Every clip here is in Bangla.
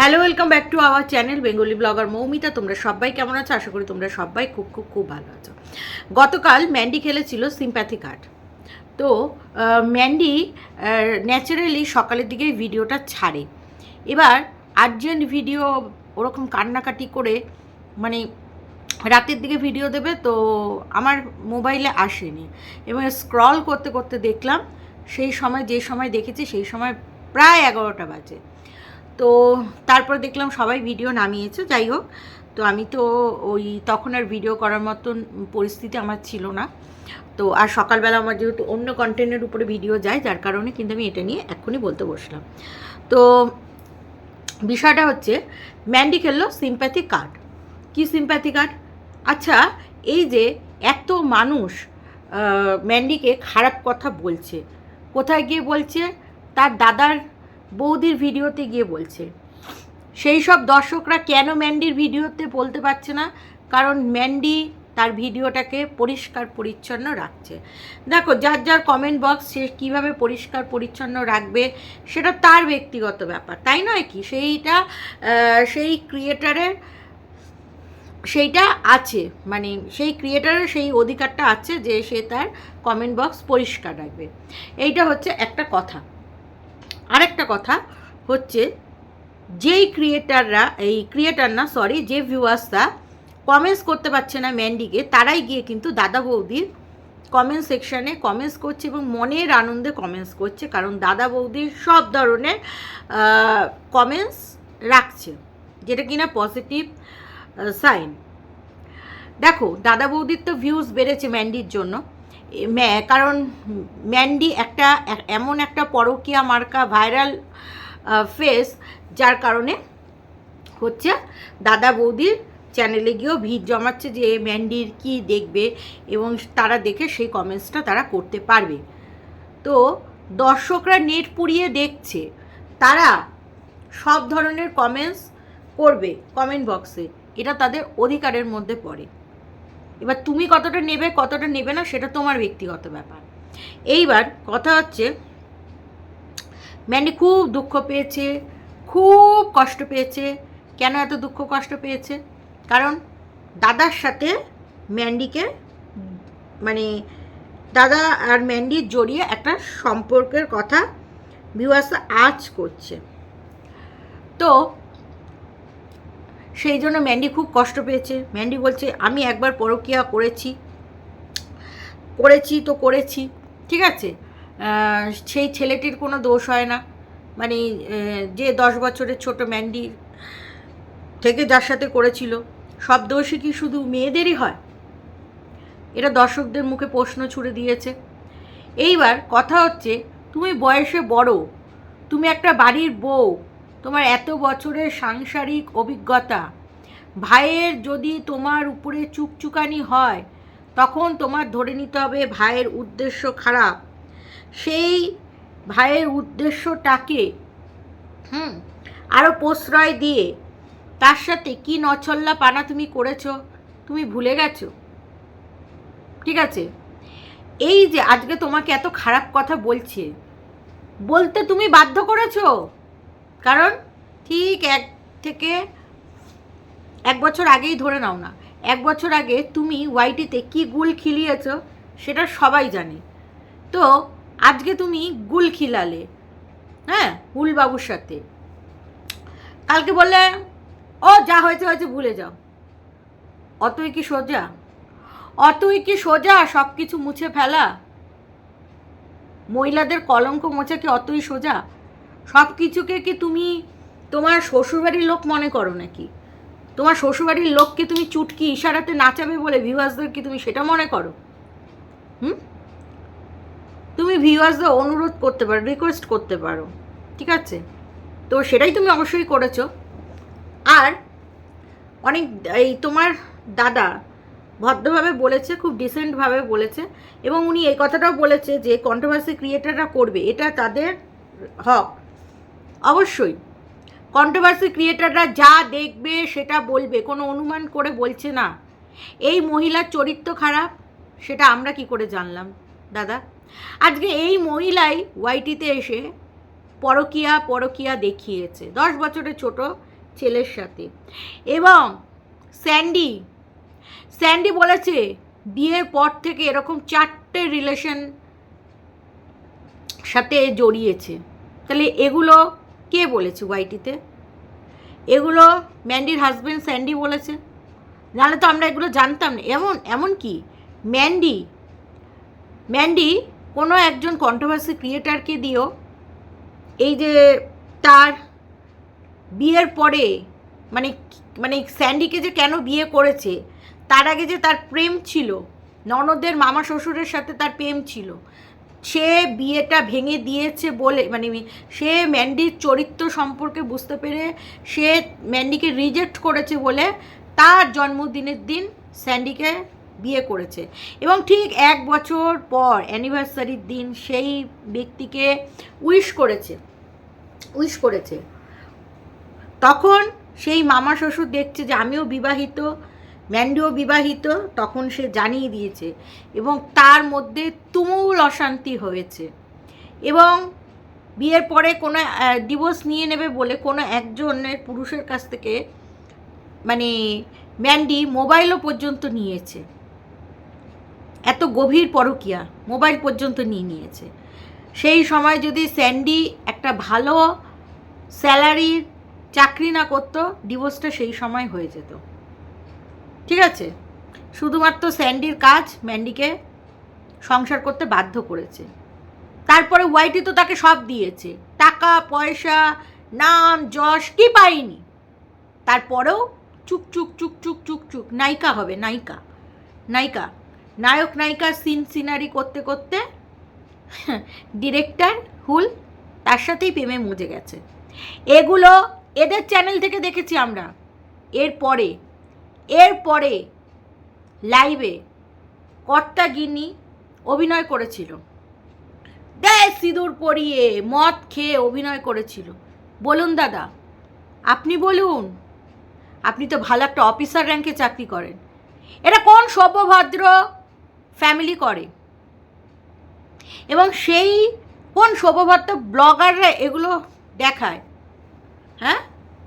Hello welcome back to our channel Bengali blogger Moumita তোমরা সবাই কেমন আছো? আশা করি তোমরা সবাই খুব খুব খুব ভালো আছো। গতকাল ম্যান্ডি খেলেছিল সিম্প্যাথি কার্ড তো ম্যান্ডি ন্যাচারালি সকালের দিকে ভিডিওটা ছাড়ে। এবার আর্জেন্ট ভিডিও ওরকম কান্নাকাটি করে মানে রাতের দিকে ভিডিও দেবে তো আমার মোবাইলে আসেনি। এবং স্ক্রল করতে করতে দেখলাম, সেই সময়, যে সময় দেখেছি সেই সময় প্রায় এগারোটা বাজে। তো তারপর দেখলাম সবাই ভিডিও নামিয়েছে, যাই হোক। তো আমি তো ওই তখন আর ভিডিও করার মতন পরিস্থিতি আমার ছিল না। তো আর সকালবেলা আমার যেহেতু অন্য কন্টেন্টের উপরে ভিডিও যায়, যার কারণে কিন্তু আমি এটা নিয়ে এক্ষুনি বলতে বসলাম। তো বিষয়টা হচ্ছে ম্যান্ডি খেললো সিম্প্যাথি কার্ড কি সিম্প্যাথি কার্ড আচ্ছা এই যে এত মানুষ ম্যান্ডিকে খারাপ কথা বলছে, কোথায় গিয়ে বলছে? তার দাদার বৌদির ভিডিওতে গিয়ে বলছে। সেই সব দর্শকরা কেন ম্যান্ডির ভিডিওতে বলতে পারছে না? কারণ ম্যান্ডি তার ভিডিওটাকে পরিষ্কার পরিচ্ছন্ন রাখছে। দেখো, যার যার কমেন্ট বক্স সে কীভাবে পরিষ্কার পরিচ্ছন্ন রাখবে, সেটা তার ব্যক্তিগত ব্যাপার। তাই নয় কি? সেইটা সেই ক্রিয়েটারের সেইটা আছে। মানে সেই ক্রিয়েটারের সেই অধিকারটা আছে যে সে তার কমেন্ট বক্স পরিষ্কার রাখবে। এইটা হচ্ছে একটা কথা। আরেকটা কথা হচ্ছে, যেই ক্রিয়েটাররা এই ক্রিয়েটার না সরি যে ভিউয়ার্সরা কমেন্টস করতে পারছে না ম্যান্ডিকে তারাই গিয়ে কিন্তু দাদা বৌদির কমেন্ট সেকশানে কমেন্টস করছে এবং মনের আনন্দে কমেন্টস করছে, কারণ দাদা বৌদির সব ধরনের কমেন্টস রাখছে, যেটা কিনা পজিটিভ সাইন দেখো, দাদা বৌদির তো ভিউজ বেড়েছে ম্যান্ডির জন্য। কারণ ম্যান্ডি একটা, এমন একটা পরকীয়া মার্কা ভাইরাল ফেস যার কারণে হচ্ছে দাদা বৌদির চ্যানেলে গিয়েও ভিড় জমাচ্ছে যে ম্যান্ডির কি দেখবে এবং তারা দেখে সেই কমেন্টসটা তারা করতে পারবে। তো দর্শকরা নেট পুড়িয়ে দেখছে, তারা সব ধরনের কমেন্টস করবে কমেন্ট বক্সে এটা তাদের অধিকারের মধ্যে পড়ে। এবার তুমি কতটা নেবে কতটা নেবে না, সেটা তোমার ব্যক্তিগত ব্যাপার। এইবার কথা হচ্ছে ম্যান্ডি খুব দুঃখ পেয়েছে, খুব কষ্ট পেয়েছে। কেন এত দুঃখ, কষ্ট পেয়েছে? কারণ দাদার সাথে ম্যান্ডিকে মানে দাদা আর ম্যান্ডির জড়িয়ে একটা সম্পর্কের কথা ভিউয়ার্স আজ করছে। তো সেই জন্য ম্যান্ডি খুব কষ্ট পেয়েছে। ম্যান্ডি বলছে, আমি একবার পরকিয়া করেছি করেছি তো করেছি, ঠিক আছে? সেই ছেলেটির কোনো দোষ হয় না। মানে যে দশ বছরের ছোট ম্যান্ডি থেকে যার সাথে করেছিল, সব দোষই কি শুধু মেয়েদেরই হয়? এটা দর্শকদের মুখে প্রশ্ন ছুড়ে দিয়েছে। এইবার কথা হচ্ছে, তুমি বয়সে বড়, তুমি একটা বাড়ির বউ তোমার এত বছরের সাংসারিক অভিজ্ঞতা। ভাইয়ের যদি তোমার উপরে চুকচুকানি হয়, তখন তোমার ধরে নিতে হবে ভাইয়ের উদ্দেশ্য খারাপ। সেই ভাইয়ের উদ্দেশ্যটাকে, হুম আরও প্রশ্রয় দিয়ে, তার সাথে কি নছল্লা পানা তুমি করেছ, তুমি ভুলে গেছো? ঠিক আছে? এই যে আজকে তোমাকে এত খারাপ কথা বলছে, বলতে তুমি বাধ্য করেছ? কারণ ঠিক এক থেকে এক বছর আগেই ধরে নাও না, এক বছর আগে তুমি ওয়াইটিতে কি গুল খিলিয়েছ সেটা সবাই জানে। তো আজকে তুমি গুল খিলালে হ্যাঁ হুলবাবুর সাথে। কালকে বললে, ও, যা হয়েছে হয়েছে, ভুলে যাও। অতই কি সোজা? অতই কি সোজা সব কিছু মুছে ফেলা? মহিলাদের কলঙ্ক মোছা কি অতই সোজা? সব কিছুকে কি তুমি তোমার শ্বশুরবাড়ির লোক মনে করো নাকি? তোমার শ্বশুরবাড়ির লোককে তুমি চুটকি, ইশারাতে নাচাবে বলে ভিউয়ার্সদের কি তুমি সেটা মনে করো? হুম? তুমি ভিউয়ার্সদের অনুরোধ করতে পারো রিকোয়েস্ট করতে পারো, ঠিক আছে? তো সেটাই তুমি অবশ্যই করেছ। আর অনেক, এই তোমার দাদা ভদ্রভাবে বলেছে, খুব ডিসেন্টভাবে বলেছে এবং উনি এই কথাটাও বলেছে যে কন্ট্রোভার্সি ক্রিয়েটাররা করবে, এটা তাদের হক। অবশ্যই। কন্ট্রোভার্সি ক্রিয়েটাররা যা দেখবে, সেটা বলবে, কোনো অনুমান করে বলছে না। এই মহিলার চরিত্র খারাপ, সেটা আমরা কি করে জানলাম? দাদা, আজকে এই মহিলাই ওয়াইটিতে এসে পরকিয়া পরকিয়া দেখিয়েছে, দশ বছরের ছোট ছেলের সাথে। এবং স্যান্ডি স্যান্ডি বলেছে, বিয়ের পর থেকে এরকম চারটে রিলেশন সাথে জড়িয়েছে। তাহলে এগুলো কে বলেছে ওয়াইটিতে? এগুলো ম্যান্ডির হাজব্যান্ড স্যান্ডি বলেছে। নাহলে তো আমরা এগুলো জানতাম না। এমন এমন কি? ম্যান্ডি ম্যান্ডি কোনো একজন কন্ট্রোভার্সি ক্রিয়েটারকে দিও এই যে তার বিয়ের পরে মানে মানে স্যান্ডিকে যে কেন বিয়ে করেছে, তার আগে যে তার প্রেম ছিল, ননদের মামা শ্বশুরের সাথে তার প্রেম ছিল সে বিয়েটা ভেঙে দিয়েছে বলে মানে সে ম্যান্ডির চরিত্র সম্পর্কে বুঝতে পেরে সে ম্যান্ডিকে রিজেক্ট করেছে বলে তার জন্মদিনের দিন স্যান্ডিকে বিয়ে করেছে। এবং ঠিক এক বছর পর অ্যানিভার্সারির দিন সেই ব্যক্তিকে উইশ করেছে উইশ করেছে। তখন সেই মামা শ্বশুর দেখছে যে আমিও বিবাহিত ম্যান্ডিও বিবাহিত, তখন সে জানিয়ে দিয়েছে, এবং তার মধ্যে তুমুল অশান্তি হয়েছে। এবং বিয়ের পরে কোনো ডিভোর্স নিয়ে নেবে বলে কোনো একজনের পুরুষের কাছ থেকে মানে ম্যান্ডি মোবাইলও পর্যন্ত নিয়েছে। এত গভীর পরকিয়া মোবাইল পর্যন্ত নিয়ে নিয়েছে। সেই সময় যদি স্যান্ডি একটা ভালো স্যালারির চাকরি না করতো ডিভোর্সটা সেই সময় হয়ে যেত। ঠিক আছে? শুধুমাত্র স্যান্ডির কাজ ম্যান্ডিকে সংসার করতে বাধ্য করেছে। তারপরে ওয়াইটি তো তাকে সব দিয়েছে। টাকা, পয়সা, নাম, যশ, কি পাইনি। তারপরেও চুক চুক চুক চুক চুক চুক, নায়িকা হবে, নায়িকা। নায়িকা। নায়ক নায়িকার সিন, সিনারি করতে করতে ডিরেক্টর হুল তার সাথেই প্রেমে মজে গেছে। এগুলো এদের চ্যানেল থেকে দেখেছি আমরা। এরপরে এরপরে লাইভে কর্তা গিনি অভিনয় করেছিল। দেয় সিঁদুর পরিয়ে মদ খেয়ে অভিনয় করেছিল। বলুন দাদা, আপনি বলুন, আপনি তো ভালো একটা অফিসার র্যাঙ্কে চাকরি করেন। এটা কোন সভ্যভদ্র ফ্যামিলি করে? এবং সেই কোন সভ্যভদ্র ব্লগাররা এগুলো দেখায়? হ্যাঁ?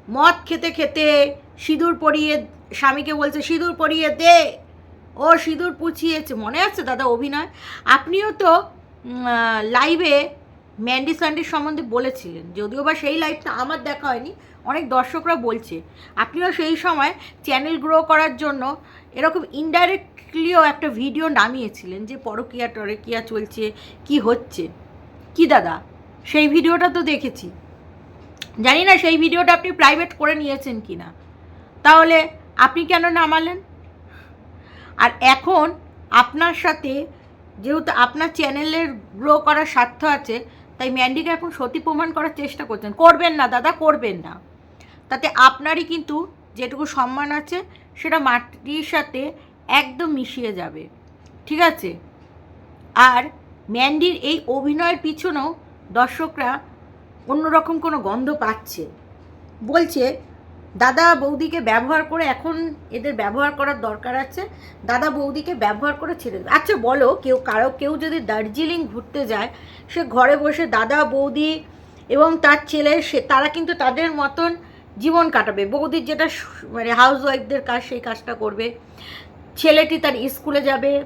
মদ খেতে খেতে সিঁদুর পরিয়ে স্বামীকে বলছে, সিঁদুর পরিয়ে দে। ও সিঁদুর পুছিয়েছে। মনে আছে দাদা অভিনয়? আপনিও তো লাইভে ম্যান্ডি স্যান্ডির সম্বন্ধে বলেছিলেন। যদিও বা সেই লাইভটা আমার দেখা হয়নি, অনেক দর্শকরা বলছে। আপনিও সেই সময় চ্যানেল গ্রো করার জন্য এরকম ইনডাইরেক্টলিও একটা ভিডিও নামিয়েছিলেন যে পরকিয়া টরকিয়া চলছে, কি হচ্ছে। কি দাদা? সেই ভিডিওটা তো দেখেছি। জানি না সেই ভিডিওটা আপনি প্রাইভেট করে নিয়েছেন কি না তাহলে আপনি কেন নামালেন? আর এখন আপনার সাথে যেহেতু আপনার চ্যানেলের গ্রো করার স্বার্থ আছে, তাই ম্যান্ডিকে এখন সতী প্রমাণ করার চেষ্টা করছেন। করবেন না, দাদা, করবেন না। তাতে আপনারই কিন্তু যেটুকু সম্মান আছে, সেটা মাটির সাথে একদম মিশিয়ে যাবে। ঠিক আছে? আর ম্যান্ডির এই অভিনয়ের পিছনেও দর্শকরা অন্যরকম কোনো গন্ধ পাচ্ছে। বলছে দাদা বৌদিকে ব্যবহার করে এখন এদের ব্যবহার করার দরকার আছে। দাদা বৌদিকে ব্যবহার করে ছেড়ে দেবে। আচ্ছা বলো, কেউ কারও, কেউ যদি দার্জিলিং ঘুরতে যায়, সে ঘরে বসে দাদা, বৌদি এবং তার ছেলে, সে, তারা কিন্তু তাদের মতন জীবন কাটাবে। বৌদির যেটা মানে হাউস ওয়াইফদের কাজ, সেই কাজটা করবে। ছেলেটি তার স্কুলে যাবে।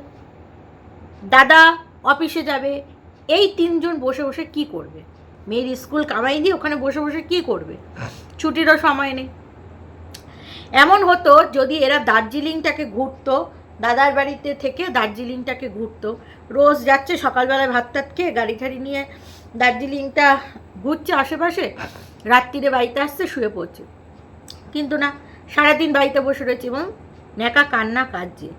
দাদা অফিসে যাবে। এই তিনজন বসে বসে কি করবে? মেয়ের স্কুল কামাই দিয়ে ওখানে বসে বসে কি করবে? ছুটিরও সময় নেই। এমন হতো যদি এরা দার্জিলিংটাকে ঘুরতো, দাদার বাড়িতে থেকে দার্জিলিংটাকে ঘুরতো। রোজ যাচ্ছে, সকালবেলায় ভাত টাত খেয়ে গাড়ি ঠাড়ি নিয়ে দার্জিলিংটা ঘুরছে আশেপাশে রাত্রিরে বাড়িতে আসছে, শুয়ে পড়ছে। কিন্তু না, সারাদিন বাড়িতে বসে রয়েছে এবং ন্যাকা কান্না কাজছে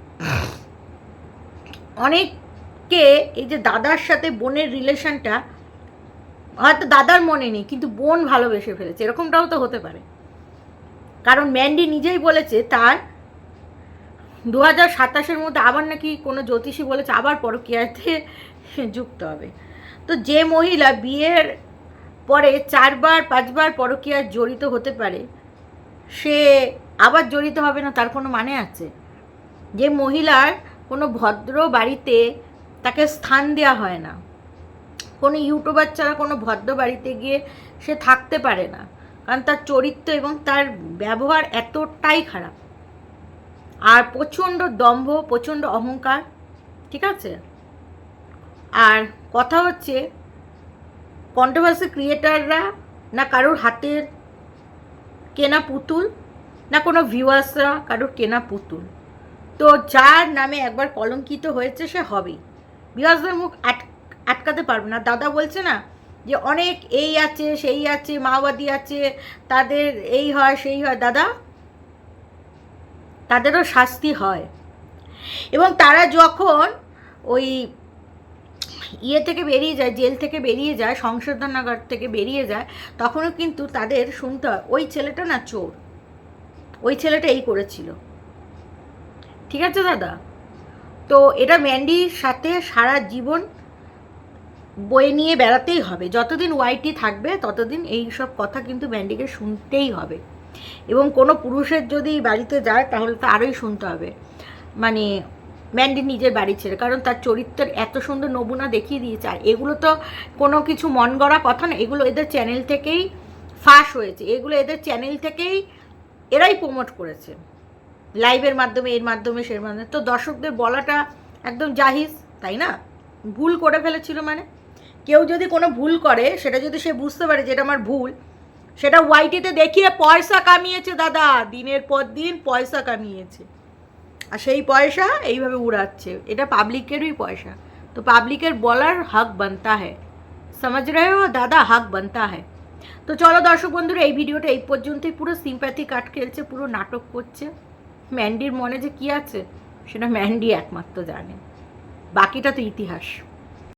অনেককে এই যে দাদার সাথে বোনের রিলেশনটা, হয়তো দাদার মনে নেই, কিন্তু বোন ভালোবেসে ফেলেছে, এরকমটাও তো হতে পারে। কারণ ম্যান্ডি নিজেই বলেছে তার দু হাজার সাতাশের মধ্যে আবার নাকি কোনো জ্যোতিষী বলেছে আবার পরকীয়াতে যুক্ত হবে। তো যে মহিলা বিয়ের পরে চারবার, পাঁচবার পরকীয়ায় জড়িত হতে পারে, সে আবার জড়িত হবে না, তার কোনো মানে আছে? যে মহিলার কোনো ভদ্র বাড়িতে তাকে স্থান দেওয়া হয় না, কোনো ইউটিউবার ছাড়া কোনো ভদ্র বাড়িতে গিয়ে সে থাকতে পারে না কারণ তার চরিত্র এবং তার ব্যবহার এতটাই খারাপ। আর প্রচণ্ড দম্ভ, প্রচণ্ড অহংকার, ঠিক আছে? আর কথা হচ্ছে কন্ট্রোভার্সি ক্রিয়েটাররা না কারোর হাতের কেনা পুতুল, না কোনো ভিউয়ার্সরা কারোর কেনা পুতুল। তো যার নামে একবার কলঙ্কিত হয়েছে সে হবেই। ভিউয়ার্সদের মুখ আট, আটকাতে পারবে না। দাদা বলছে না যে অনেক এই আছে, সেই আছে, মাওবাদী আছে, তাদের এই হয়, সেই হয়। দাদা, তাদেরও শাস্তি হয়। এবং তারা যখন ওই ইয়ে থেকে বেরিয়ে যায়, জেল থেকে বেরিয়ে যায়, সংশোধনাগার থেকে বেরিয়ে যায়, তখনও কিন্তু তাদের শুনতে হয়, ওই ছেলেটা না চোর। ওই ছেলেটা এই করেছিল। ঠিক আছে, দাদা? তো এটা ম্যান্ডির সাথে সারা জীবন বয়ে নিয়ে বেড়াতেই হবে। যতদিন ওয়াইটি থাকবে, ততদিন এই সব কথা কিন্তু ম্যান্ডিকে শুনতেই হবে। এবং কোনো পুরুষের যদি বাড়িতে যায়, তাহলে তো আরোই শুনতে হবে। মানে ম্যান্ডি নিজের বাড়ি ছেড়ে, কারণ তার চরিত্রের এত সুন্দর নমুনা দেখিয়ে দিয়েছে। আর এগুলো তো কোনো কিছু মন গড়া কথা না, এগুলো এদের চ্যানেল থেকেই ফাঁস হয়েছে। এগুলো এদের চ্যানেল থেকেই এরাই প্রমোট করেছে। লাইভের মাধ্যমে, এর মাধ্যমে সের মাধ্যমে। তো দর্শকদের বলাটা একদম জাহিজ, তাই না? ভুল করে ফেলেছিল মানে। কেউ যদি কোনো ভুল করে, সেটা যদি সে বুঝতে পারে যে এটা আমার ভুল, সেটা ওয়াইটিতে দেখিয়ে পয়সা কামিয়েছে দাদা। দিনের পর দিন পয়সা কামিয়েছে। আর সেই পয়সা এইভাবে উড়াচ্ছে। এটা পাবলিকেরই পয়সা। তো পাবলিকের বলার হক বানতা হ্যায়। সমাজ রহে ও দাদা, হক বানতা হ্যায়। তো চলো দর্শক বন্ধুরা, এই ভিডিওটা এই পর্যন্তই। পুরো সিম্প্যাথি কাট খেলছে, পুরো নাটক করছে। ম্যান্ডির মনে যে কি আছে, সেটা ম্যান্ডি একমাত্র জানে। বাকিটা তো ইতিহাস।